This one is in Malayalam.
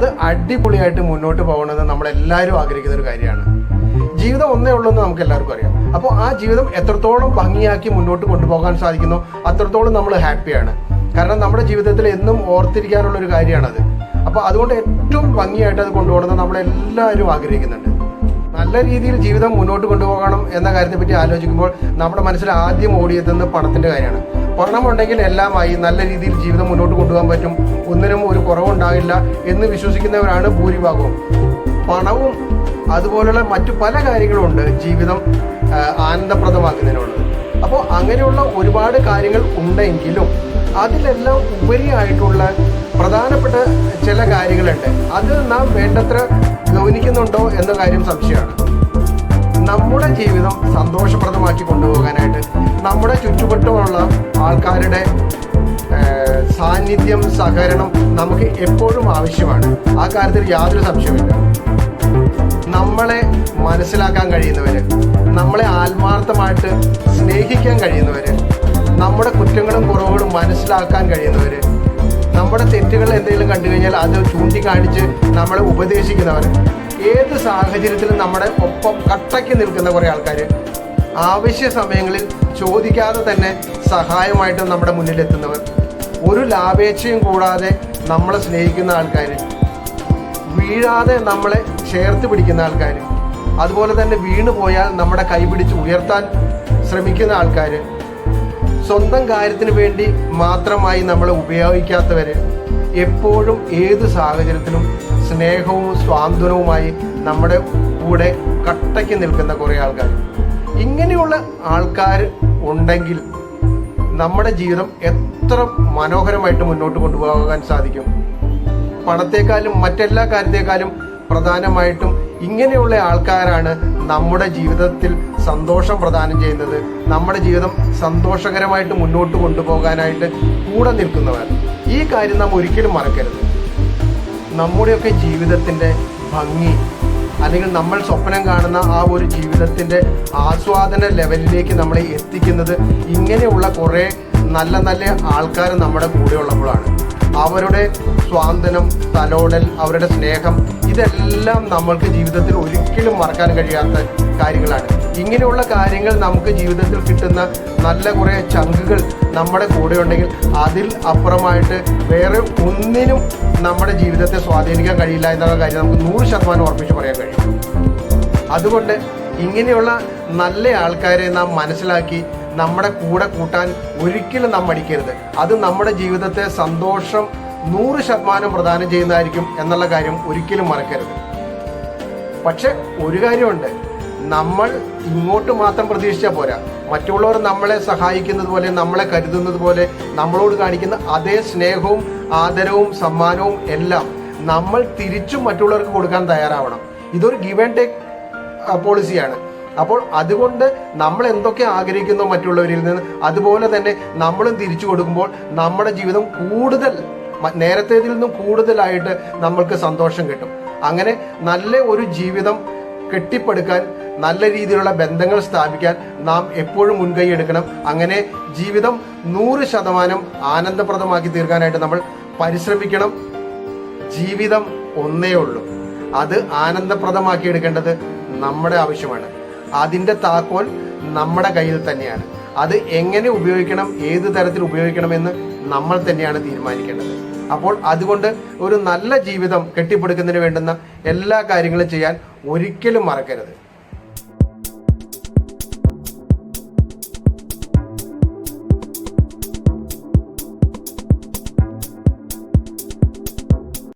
അത് അടിപൊളിയായിട്ട് മുന്നോട്ട് പോകണമെന്ന് നമ്മളെല്ലാവരും ആഗ്രഹിക്കുന്ന ഒരു കാര്യമാണ്. ജീവിതം ഒന്നേ ഉള്ളൂ എന്ന് നമുക്ക് എല്ലാവർക്കും അറിയാം. അപ്പോൾ ആ ജീവിതം എത്രത്തോളം ഭംഗിയാക്കി മുന്നോട്ട് കൊണ്ടുപോകാൻ സാധിക്കുന്നു അത്രത്തോളം നമ്മൾ ഹാപ്പിയാണ്. കാരണം നമ്മുടെ ജീവിതത്തിൽ എന്നും ഓർത്തിരിക്കാനുള്ള ഒരു കാര്യമാണത്. അപ്പോൾ അതുകൊണ്ട് ഏറ്റവും ഭംഗിയായിട്ട് അത് കൊണ്ടുപോകണമെന്ന് നമ്മളെല്ലാവരും ആഗ്രഹിക്കുന്നുണ്ട്. നല്ല രീതിയിൽ ജീവിതം മുന്നോട്ട് കൊണ്ടുപോകണം എന്ന കാര്യത്തെപ്പറ്റി ആലോചിക്കുമ്പോൾ നമ്മുടെ മനസ്സിൽ ആദ്യം ഓടിയെത്തുന്നത് പണത്തിന്റെ കാര്യമാണ്. പണമുണ്ടെങ്കിൽ എല്ലാമായി നല്ല രീതിയിൽ ജീവിതം മുന്നോട്ട് കൊണ്ടുപോകാൻ പറ്റും. ഒന്നിനും ഒരു കുറവുണ്ടാകില്ല എന്ന് വിശ്വസിക്കുന്നവരാണ് ഭൂരിഭാഗവും. പണവും അതുപോലുള്ള മറ്റു പല കാര്യങ്ങളും ഉണ്ട് ജീവിതം ആനന്ദപ്രദമാക്കുന്നതിനുള്ളത് അപ്പോൾ അങ്ങനെയുള്ള ഒരുപാട് കാര്യങ്ങൾ ഉണ്ടെങ്കിലും അതിലെല്ലാം ഉപരിയായിട്ടുള്ള പ്രധാനപ്പെട്ട ചില കാര്യങ്ങളുണ്ട്. അത് നാം വേണ്ടത്ര ഗൗനിക്കുന്നുണ്ടോ എന്ന കാര്യം സംശയമാണ്. നമ്മുടെ ജീവിതം സന്തോഷപ്രദമാക്കി കൊണ്ടുപോകാനായിട്ട് നമ്മുടെ ചുറ്റുവട്ടമുള്ള ആൾക്കാരുടെ സാന്നിധ്യം സഹകരണം നമുക്ക് എപ്പോഴും ആവശ്യമാണ്. ആ കാര്യത്തിൽ യാതൊരു സംശയമില്ല നമ്മളെ മനസ്സിലാക്കാൻ കഴിയുന്നവര് നമ്മളെ ആത്മാർത്ഥമായിട്ട് സ്നേഹിക്കാൻ കഴിയുന്നവര് നമ്മുടെ കുറ്റങ്ങളും കുറവുകളും മനസ്സിലാക്കാൻ കഴിയുന്നവര് നമ്മുടെ തെറ്റുകൾ എന്തെങ്കിലും കണ്ടു കഴിഞ്ഞാൽ അത് ചൂണ്ടിക്കാണിച്ച് നമ്മളെ ഉപദേശിക്കുന്നവർ ഏത് സാഹചര്യത്തിലും നമ്മുടെ ഒപ്പം കട്ടയ്ക്ക് നിൽക്കുന്ന കുറേ ആൾക്കാർ ആവശ്യ സമയങ്ങളിൽ ചോദിക്കാതെ തന്നെ സഹായമായിട്ട് നമ്മുടെ മുന്നിലെത്തുന്നവർ ഒരു ലാഭേച്ഛയും കൂടാതെ നമ്മളെ സ്നേഹിക്കുന്ന ആൾക്കാർ വീഴാതെ നമ്മളെ ചേർത്ത് പിടിക്കുന്ന ആൾക്കാർ അതുപോലെ തന്നെ വീണു പോയാൽ നമ്മുടെ കൈപിടിച്ച് ഉയർത്താൻ ശ്രമിക്കുന്ന ആൾക്കാർ സ്വന്തം കാര്യത്തിന് വേണ്ടി മാത്രമായി നമ്മളെ ഉപയോഗിക്കാത്തവർ എപ്പോഴും ഏത് സാഹചര്യത്തിലും സ്നേഹവും സ്വാന്തനവുമായി നമ്മുടെ കൂടെ കട്ടയ്ക്ക് നിൽക്കുന്ന കുറേ ആൾക്കാർ ഇങ്ങനെയുള്ള ആൾക്കാർ ഉണ്ടെങ്കിൽ നമ്മുടെ ജീവിതം എത്ര മനോഹരമായിട്ട് മുന്നോട്ട് കൊണ്ടുപോകാൻ സാധിക്കും. പണത്തെക്കാളും മറ്റെല്ലാ കാര്യത്തെക്കാളും പ്രധാനമായിട്ടും ഇങ്ങനെയുള്ള ആൾക്കാരാണ് നമ്മുടെ ജീവിതത്തിൽ സന്തോഷം പ്രദാനം ചെയ്യുന്നത്. നമ്മുടെ ജീവിതം സന്തോഷകരമായിട്ട് മുന്നോട്ട് കൊണ്ടുപോകാനായിട്ട് കൂടെ നിൽക്കുന്നവർ. ഈ കാര്യം നാം ഒരിക്കലും മറക്കരുത്. നമ്മുടെയൊക്കെ ജീവിതത്തിന്റെ ഭംഗി അല്ലെങ്കിൽ നമ്മൾ സ്വപ്നം കാണുന്ന ആ ഒരു ജീവിതത്തിന്റെ ആസ്വാദന ലെവലിലേക്ക് നമ്മളെ എത്തിക്കുന്നത് ഇങ്ങനെയുള്ള കുറേ നല്ല നല്ല ആൾക്കാർ നമ്മുടെ കൂടെ ഉള്ളപ്പോഴാണ് അവരുടെ സ്വാന്തനം തലോടൽ അവരുടെ സ്നേഹം ഇതെല്ലാം നമ്മൾക്ക് ജീവിതത്തിൽ ഒരിക്കലും മറക്കാൻ കഴിയാത്ത കാര്യങ്ങളാണ്. ഇങ്ങനെയുള്ള കാര്യങ്ങൾ നമുക്ക് ജീവിതത്തിൽ കിട്ടുന്ന നല്ല കുറേ ചങ്കുകൾ നമ്മുടെ കൂടെ ഉണ്ടെങ്കിൽ അതിൽ അപ്പുറമായിട്ട് വേറെ ഒന്നിനും നമ്മുടെ ജീവിതത്തെ സ്വാധീനിക്കാൻ കഴിയില്ല എന്നുള്ള കാര്യം നമുക്ക് നൂറ് ശതമാനം ഉറപ്പിച്ച് പറയാൻ കഴിയും. അതുകൊണ്ട് ഇങ്ങനെയുള്ള നല്ല ആൾക്കാരെ നാം മനസ്സിലാക്കി നമ്മുടെ കൂടെ കൂട്ടാൻ ഒരിക്കലും നാം മടിക്കരുത്. അത് നമ്മുടെ ജീവിതത്തെ സന്തോഷം നൂറ് ശതമാനം പ്രദാനം ചെയ്യുന്നതായിരിക്കും എന്നുള്ള കാര്യം ഒരിക്കലും മറക്കരുത്. പക്ഷെ ഒരു കാര്യമുണ്ട്. നമ്മൾ ഇങ്ങോട്ട് മാത്രം പ്രതീക്ഷിച്ചാൽ പോരാ. മറ്റുള്ളവർ നമ്മളെ സഹായിക്കുന്നത് പോലെ നമ്മളെ കരുതുന്നത് പോലെ നമ്മളോട് കാണിക്കുന്ന അതേ സ്നേഹവും ആദരവും സമ്മാനവും എല്ലാം നമ്മൾ തിരിച്ചും മറ്റുള്ളവർക്ക് കൊടുക്കാൻ തയ്യാറാവണം. ഇതൊരു ഗിവ് ആൻഡ് ടേക്ക് പോളിസിയാണ്. അപ്പോൾ അതുകൊണ്ട് നമ്മൾ എന്തൊക്കെ ആഗ്രഹിക്കുന്നു മറ്റുള്ളവരിൽ നിന്ന് അതുപോലെ തന്നെ നമ്മളും തിരിച്ചു കൊടുക്കുമ്പോൾ നമ്മുടെ ജീവിതം കൂടുതൽ നേരത്തേതിൽ നിന്നും കൂടുതലായിട്ട് നമ്മൾക്ക് സന്തോഷം കിട്ടും. അങ്ങനെ നല്ല ഒരു ജീവിതം കെട്ടിപ്പടുക്കാൻ നല്ല രീതിയിലുള്ള ബന്ധങ്ങൾ സ്ഥാപിക്കാൻ നാം എപ്പോഴും മുൻകൈ എടുക്കണം. അങ്ങനെ ജീവിതം നൂറ് ശതമാനം ആനന്ദപ്രദമാക്കി തീർക്കാനായിട്ട് നമ്മൾ പരിശ്രമിക്കണം. ജീവിതം ഒന്നേ ഉള്ളൂ. അത് ആനന്ദപ്രദമാക്കി എടുക്കേണ്ടത് നമ്മുടെ ആവശ്യമാണ്. അതിന്റെ താക്കോൽ നമ്മുടെ കയ്യിൽ തന്നെയാണ്. അത് എങ്ങനെ ഉപയോഗിക്കണം ഏത് തരത്തിൽ ഉപയോഗിക്കണമെന്ന് നമ്മൾ തന്നെയാണ് തീരുമാനിക്കേണ്ടത്. അപ്പോൾ അതുകൊണ്ട് ഒരു നല്ല ജീവിതം കെട്ടിപ്പടുക്കുന്നതിന് വേണ്ടുന്ന എല്ലാ കാര്യങ്ങളും ചെയ്യാൻ ഒരിക്കലും മറക്കരുത്.